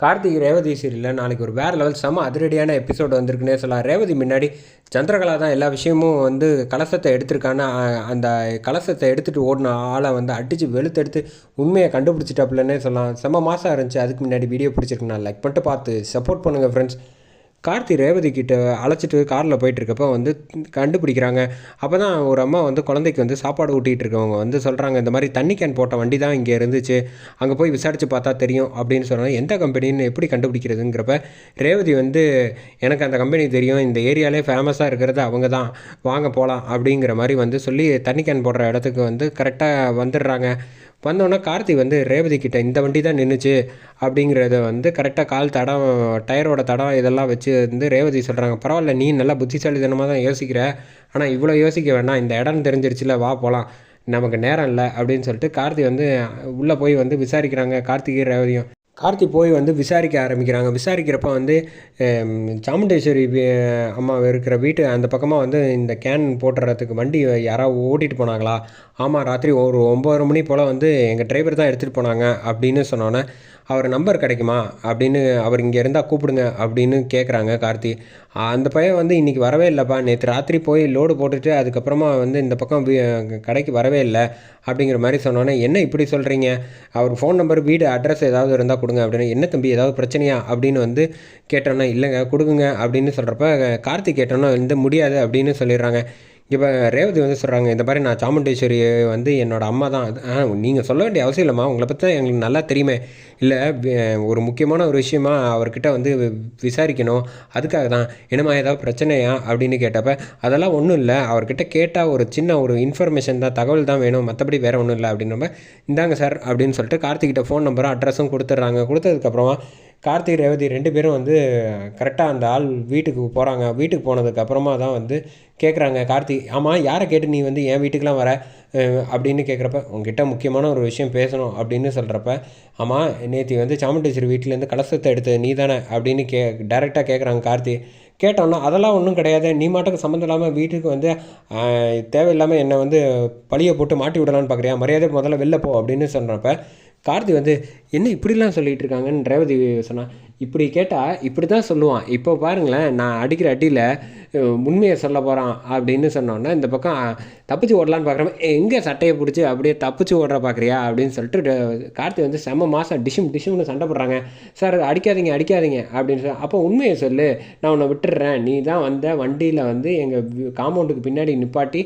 கார்த்திக் ரேவதி சீரியலில் நாளைக்கு ஒரு வேறு லெவல் செம அதிரடியான எபிசோடு வந்திருக்குன்னே சொல்லலாம். ரேவதி முன்னாடி சந்திரகலா தான் எல்லா விஷயமும் வந்து கலசத்தை எடுத்திருக்கான்னு அந்த கலசத்தை எடுத்துகிட்டு ஓடின ஆளை வந்து அடித்து வெளுத்தெடுத்து உண்மையை கண்டுபிடிச்சிட்டாப்புலன்னே சொல்லலாம். செம மாதம் இருந்துச்சு. அதுக்கு முன்னாடி வீடியோ பிடிச்சிருக்கு நான் லைக் பண்ணிட்டு பார்த்து சப்போர்ட் பண்ணுங்கள் ஃப்ரெண்ட்ஸ் கார்த்தி ரேவதி கிட்ட அழைச்சிட்டு காரில் போயிட்டு இருக்கப்போ வந்து கண்டுபிடிக்கிறாங்க. அப்போ தான் ஒரு அம்மா வந்து குழந்தைக்கு வந்து சாப்பாடு ஊட்டிகிட்டு இருக்கவங்க வந்து சொல்கிறாங்க இந்த மாதிரி தண்ணி கேன் போட்ட வண்டி தான் இங்கே இருந்துச்சு. அங்கே போய் விசாரித்து பார்த்தா தெரியும். அப்படின்னு சொல்கிறாங்க எந்த கம்பெனின்னு எப்படி கண்டுபிடிக்கிறதுங்கிறப்ப ரேவதி வந்து எனக்கு அந்த கம்பெனி தெரியும். இந்த ஏரியாலே ஃபேமஸாக இருக்கிறது அவங்க தான். வாங்க போகலாம் அப்படிங்கிற மாதிரி வந்து சொல்லி தண்ணி கேன் போடுற இடத்துக்கு வந்து கரெக்டாக வந்துடுறாங்க. வந்தோடனே கார்த்தி வந்து ரேவதி கிட்ட இந்த வண்டி தான் நின்றுச்சு அப்படிங்கிறத வந்து கரெக்டாக கால் தடம் டயரோட தடம் இதெல்லாம் வச்சு வந்து ரேவதி சொல்கிறாங்க பரவாயில்ல நீ நல்லா புத்திசாலித்தனமாக தான் யோசிக்கிற. ஆனால் இவ்வளோ யோசிக்க வேண்டாம். இந்த இடம் தெரிஞ்சிருச்சுல வா போகலாம் நமக்கு நேரம் இல்லை. அப்படின்னு சொல்லிட்டு கார்த்தி வந்து உள்ளே போய் வந்து விசாரிக்கிறாங்க கார்த்திகை ரேவதியும். கார்த்தி போய் வந்து விசாரிக்க ஆரம்பிக்கிறாங்க. விசாரிக்கிறப்ப வந்து சாமுண்டேஸ்வரி அம்மா இருக்கிற வீட்டு அந்த பக்கமாக வந்து இந்த கேன் போட்டுறதுக்கு வண்டி யாராவது ஓட்டிகிட்டு போனாங்களா? ஆமாம் ராத்திரி ஒரு ஒம்பது மணி போல் வந்து எங்கள் டிரைவர் தான் எடுத்துகிட்டு போனாங்க அப்படின்னு சொன்னோன்னே அவர் நம்பர் கிடைக்குமா? அப்படின்னு அவர் இங்கே இருந்தால் கூப்பிடுங்க அப்படின்னு கேட்குறாங்க கார்த்தி. அந்த பையன் வந்து இன்றைக்கி வரவே இல்லைப்பா. நேற்று ராத்திரி போய் லோடு போட்டுட்டு அதுக்கப்புறமா வந்து இந்த பக்கம் கடைக்கு வரவே இல்லை அப்படிங்கிற மாதிரி சொன்னோன்னே என்ன இப்படி சொல்கிறீங்க அவர் ஃபோன் நம்பர் வீடு அட்ரஸ் ஏதாவது இருந்தால் கொடுங்க அப்படின்னு என்ன தம்பி ஏதாவது பிரச்சனையா? அப்படின்னு வந்து கேட்டோன்னா இல்லைங்க கொடுங்க அப்படின்னு சொல்கிறப்ப கார்த்திக் கேட்டோன்னா வந்து முடியாது அப்படின்னு சொல்லிடுறாங்க. இப்போ ரேவதி வந்து சொல்கிறாங்க இந்த மாதிரி நான் சாமுண்டேஸ்வரி வந்து என்னோடய அம்மா தான். நீங்கள் சொல்ல வேண்டிய அவசியம் இல்லைம்மா. உங்களை பற்றி தான் எங்களுக்கு நல்லா தெரியுமே. இல்லை ஒரு முக்கியமான ஒரு விஷயமா அவர்கிட்ட வந்து வி- விசாரிக்கணும். அதுக்காக தான். என்னம்மா ஏதாவது பிரச்சனையா? அப்படின்னு கேட்டப்ப அதெல்லாம் ஒன்றும் இல்லை. அவர்கிட்ட கேட்டால் ஒரு சின்ன ஒரு இன்ஃபர்மேஷன் தான் தகவல் தான் வேணும். மற்றபடி வேறு ஒன்றும் இல்லை அப்படின்னப்ப இந்தாங்க சார் அப்படின்னு சொல்லிட்டு கார்த்திகிட்ட ஃபோன் நம்பரும் அட்ரஸும் கொடுத்துட்றாங்க. கொடுத்ததுக்கப்புறமா கார்த்திக் ரேவதி ரெண்டு பேரும் வந்து கரெக்டாக அந்த ஆள் வீட்டுக்கு போகிறாங்க வீட்டுக்கு போனதுக்கு அப்புறமா தான் வந்து கேட்குறாங்க கார்த்திக் ஆமாம் யாரை கேட்டு நீ வந்து என் வீட்டுக்கெலாம் வர? அப்படின்னு கேட்குறப்ப உங்ககிட்ட முக்கியமான ஒரு விஷயம் பேசணும் அப்படின்னு சொல்கிறப்ப ஆமாம் நேற்று வந்து சாமுண்டேஸ்வரி வீட்டிலேருந்து கலசத்தை எடுத்தது நீ தானே அப்படின்னு கே டைரெக்டாக கேட்குறாங்க கார்த்தி கேட்டோன்னா அதெல்லாம் ஒன்றும் கிடையாது. நீ மாட்டுக்கு சம்மந்தம் இல்லாமல் வீட்டுக்கு வந்து தேவையில்லாமல் என்னை வந்து பழியை போட்டு மாட்டி விடலான்னு பார்க்குறியா மரியாதை முதல்ல வெளில போ அப்படின்னு சொல்கிறப்ப கார்த்தி வந்து என்ன இப்படிலாம் சொல்லிட்டு இருக்காங்கன்னு ரேவதி சொன்னான் இப்படி கேட்டால் இப்படி தான் சொல்லுவான். இப்போ பாருங்களேன் நான் அடிக்கிற அடியில் உண்மையை சொல்ல போகிறான் அப்படின்னு சொன்னோன்னே இந்த பக்கம் தப்பிச்சு ஓடலான்னு பார்க்குறப்ப எங்கே சட்டையை பிடிச்சி அப்படியே தப்பிச்சு ஓடுற பார்க்குறியா அப்படின்னு சொல்லிட்டு கார்த்தி வந்து செம்ம மாதம் டிஷும் டிஷும்னு சண்டை போடுறாங்க. சார் அடிக்காதீங்க அடிக்காதீங்க அப்படின்னு சொல்லி அப்போ உண்மையை சொல்லு. நான் உன்னை விட்டுடுறேன் நீ தான் வந்த வண்டியில் வந்து எங்கள் காம்பவுண்டுக்கு பின்னாடி நிப்பாட்டி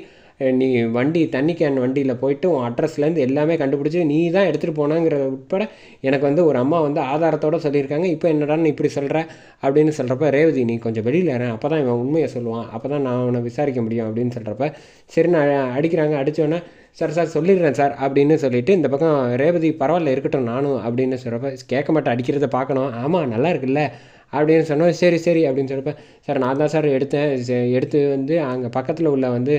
நீ வண்டி தண்ணி கேன் வண்டியில் போயிட்டு உன் அட்ரஸ்லேருந்து எல்லாமே கண்டுபிடிச்சி நீ தான் எடுத்துகிட்டு போனாங்கிறத உட்பட எனக்கு வந்து ஒரு அம்மா வந்து ஆதாரத்தோடு சொல்லியிருக்காங்க. இப்போ என்னடா நீ இப்படி சொல்கிற அப்படின்னு சொல்கிறப்ப ரேவதி நீ கொஞ்சம் வெளியில் இறேன் அப்போ தான் இவன் உண்மையை சொல்லுவான். அப்போ தான் நான் அவனை விசாரிக்க முடியும் அப்படின்னு சொல்கிறப்ப சரி நான் அடிக்கிறாங்க. அடித்தோன்னே சார் சார் சொல்லிடுறேன் சார் அப்படின்னு சொல்லிட்டு இந்த பக்கம் ரேவதி பரவாயில்ல இருக்கட்டும் நானும் அப்படின்னு சொல்கிறப்ப கேட்க மாட்டேன் அடிக்கிறத பார்க்கணும். ஆமாம் நல்லா இருக்குல்ல. அப்படின்னு சொன்னோம். சரி சரி அப்படின்னு சொல்கிறப்ப சார் நான் தான் சார் எடுத்தேன். எடுத்து வந்து அங்கே பக்கத்தில் உள்ள வந்து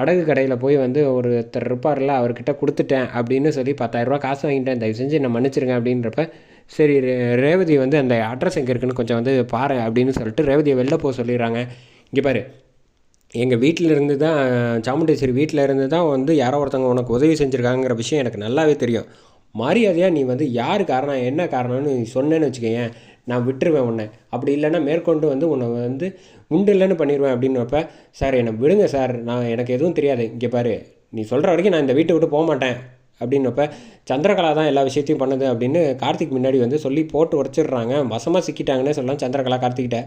அடகு கடையில் போய் வந்து ஒருத்தர் இருப்பார்ல அவர்கிட்ட கொடுத்துட்டேன். அப்படின்னு சொல்லி பத்தாயிரரூபா காசு வாங்கிட்டேன். தயவு செஞ்சு நான் மன்னிச்சிருங்க அப்படின்றப்ப சரி ரே- ரேவதி வந்து அந்த அட்ரஸ் எங்கே இருக்குன்னு கொஞ்சம் வந்து பாரு அப்படின்னு சொல்லிட்டு ரேவதியை வெளில போக சொல்லிடுறாங்க. இங்கே பாரு எங்கள் வீட்டில் இருந்து தான் சாமுண்டேஸ்வரி வீட்டில் இருந்து தான் வந்து யாரோ ஒருத்தவங்க உனக்கு உதவி செஞ்சுருக்காங்கிற விஷயம் எனக்கு நல்லாவே தெரியும். மரியாதையாக நீ வந்து யார் காரணம் என்ன காரணம்னு நீ சொன்னேன்னு வச்சுக்கோயேன். நான் விட்டுருவேன் உன்னை. அப்படி இல்லைன்னா மேற்கொண்டு வந்து உன்னை வந்து உண்டு இல்லைன்னு பண்ணிடுவேன் அப்படின்னப்ப சார் என்னை விடுங்க சார். நான் எனக்கு எதுவும் தெரியாது. இங்கே பாரு. நீ சொல்கிற வரைக்கும் நான் இந்த வீட்டை விட்டு போக மாட்டேன். அப்படின்னப்ப சந்திரகலா தான் எல்லா விஷயத்தையும் பண்ணுது அப்படின்னு கார்த்திக் முன்னாடி வந்து சொல்லி போட்டு உடச்சிடுறாங்க. வசமாக சிக்கிட்டாங்கன்னே சொல்லலாம் சந்திரகலா கார்த்திக்கிட்ட